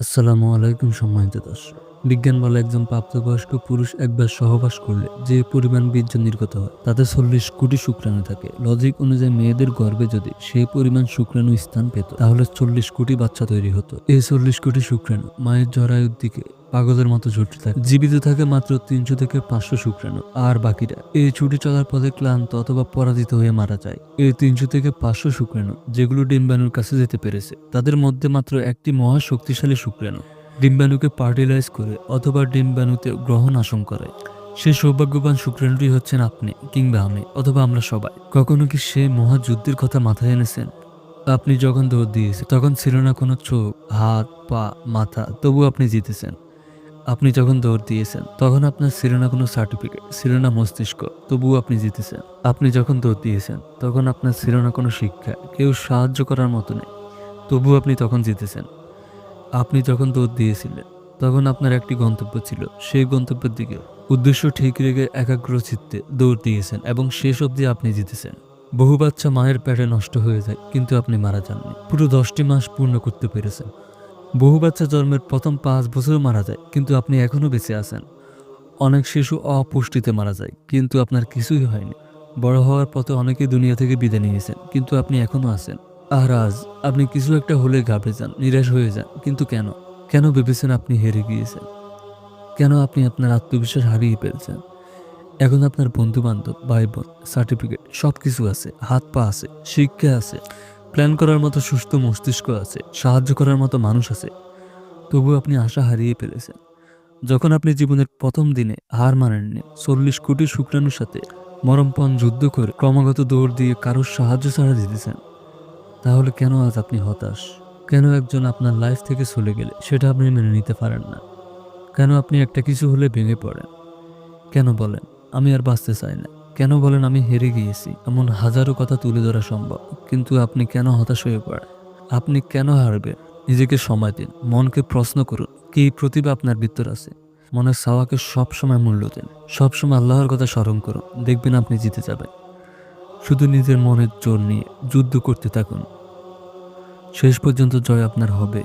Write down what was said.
আসসালামু আলাইকুম সম্মানিত দর্শক। বিজ্ঞান বলে একজন প্রাপ্তবয়স্ক পুরুষ একবার সহবাস করলে যে পরিমাণ বীর্য নির্গত হয়, তাতে চল্লিশ কোটি শুক্রাণু থাকে। লজিক অনুযায়ী মেয়েদের গর্ভে যদি সেই পরিমাণ শুক্রাণু স্থান পেত, তাহলে চল্লিশ কোটি বাচ্চা তৈরি হতো। এই চল্লিশ কোটি শুক্রাণু মায়ের জরায়ুর দিকে পাগলের মতো ছুটতে থাকে। জীবিত থাকে মাত্র তিনশো থেকে পাঁচশো শুক্রাণু। আর বাকিরা এই ছুটি চলার পথে ক্লান্ত অথবা পরাজিত হয়ে মারা যায়। এই তিনশো থেকে পাঁচশো শুক্রাণু, যেগুলো ডিম্বাণুর কাছে যেতে পেরেছে, তাদের মধ্যে মাত্র একটি মহা শক্তিশালী শুক্রাণু। ডিম্বাণুকে পার্টিলাইজ করে অথবা ডিম্বাণুতে গ্রহণ আসন করে। সে সৌভাগ্যবান শুক্রাণুটি হচ্ছেন আপনি কিংবা আমি, অথবা আমরা সবাই। কখনো কি সে মহাযুদ্ধের কথা মাথায় এনেছেন? আপনি যখন দৌড় দিয়েছেন, তখন ছিল না কোনো চোখ, হাত, পা, মাথা তবু আপনি জিতেছেন। আপনি যখন দৌড় দিয়েছেন, তখন আপনার ছিল না কোনো সার্টিফিকেট ছিল না মস্তিষ্ক, তবুও আপনি জিতেছেন। আপনি যখন দৌড় দিয়েছেন, তখন আপনার ছিল না কোনো শিক্ষা, কেউ সাহায্য করার মতো নেই। তবুও আপনি তখন জিতেছেন। আপনি যখন দৌড় দিয়েছিলেন, তখন আপনার একটি গন্তব্য ছিল। সেই গন্তব্যের দিকে উদ্দেশ্য ঠিক রেখে একাগ্র চিত্তে দৌড় দিয়েছেন এবং শেষ অবধি আপনি জিতেছেন। বহু বাচ্চা মায়ের পেটে নষ্ট হয়ে যায়, কিন্তু আপনি মারা যাননি। পুরো দশটি মাস পূর্ণ করতে পেরেছেন। বহু বাচ্চা জন্মের প্রথম পাঁচ বছর মারা যায়, কিন্তু আপনি এখনও বেঁচে আছেন। অনেক শিশু অপুষ্টিতে মারা যায়, কিন্তু আপনার কিছুই হয়নি। বড় হওয়ার পথে অনেকে দুনিয়া থেকে বিদায় নিয়েছেন, কিন্তু আপনি এখনও আছেন। আর আজ আপনি কিছু একটা হলে ঘাবড়ে যান, নিরাশ হয়ে যান। কিন্তু কেন? কেন ভেবেছেন আপনি হেরে গিয়েছেন? কেন আপনি আপনার আত্মবিশ্বাস হারিয়ে ফেলছেন? এখন আপনার বন্ধু বান্ধব ভাই বোন সার্টিফিকেট সব কিছু আছে, হাত পা আছে, শিক্ষা আছে প্ল্যান করার মতো সুস্থ মস্তিষ্ক আছে, সাহায্য করার মতো মানুষ আছে। তবু আপনি আশা হারিয়ে ফেলেছেন। যখন আপনি জীবনের প্রথম দিনে হার মানেননি, চল্লিশ কোটি শুক্রাণুর সাথে মরমপণ যুদ্ধ করে ক্রমাগত দৌড় দিয়ে কারোর সাহায্য ছাড়া দিতেছেন তাহলে কেন আজ আপনি হতাশ? কেন একজন আপনার লাইফ থেকে চলে গেলে সেটা আপনি মেনে নিতে পারেন না? কেন আপনি একটা কিছু হলে ভেঙে পড়েন? কেন বলেন, আমি আর বাঁচতে চাই না কেন বলেন, আমি হেরে গিয়েছি এমন হাজারো কথা তুলে ধরা সম্ভব। কিন্তু আপনি কেন হতাশ হয়ে পড়েন? আপনি কেন হারবেন? নিজেকে সময় দিন, মনকে প্রশ্ন করুন, কি প্রতিভা আপনার ভিতর আছে? মনের সাওয়াকে সবসময় মূল্য দিন, সবসময় আল্লাহর কথা স্মরণ করুন, দেখবেন আপনি জিতে যাবেন। শুধু নিজের মনের জোর নিয়ে যুদ্ধ করতে থাকুন। শেষ পর্যন্ত জয় আপনার হবেই।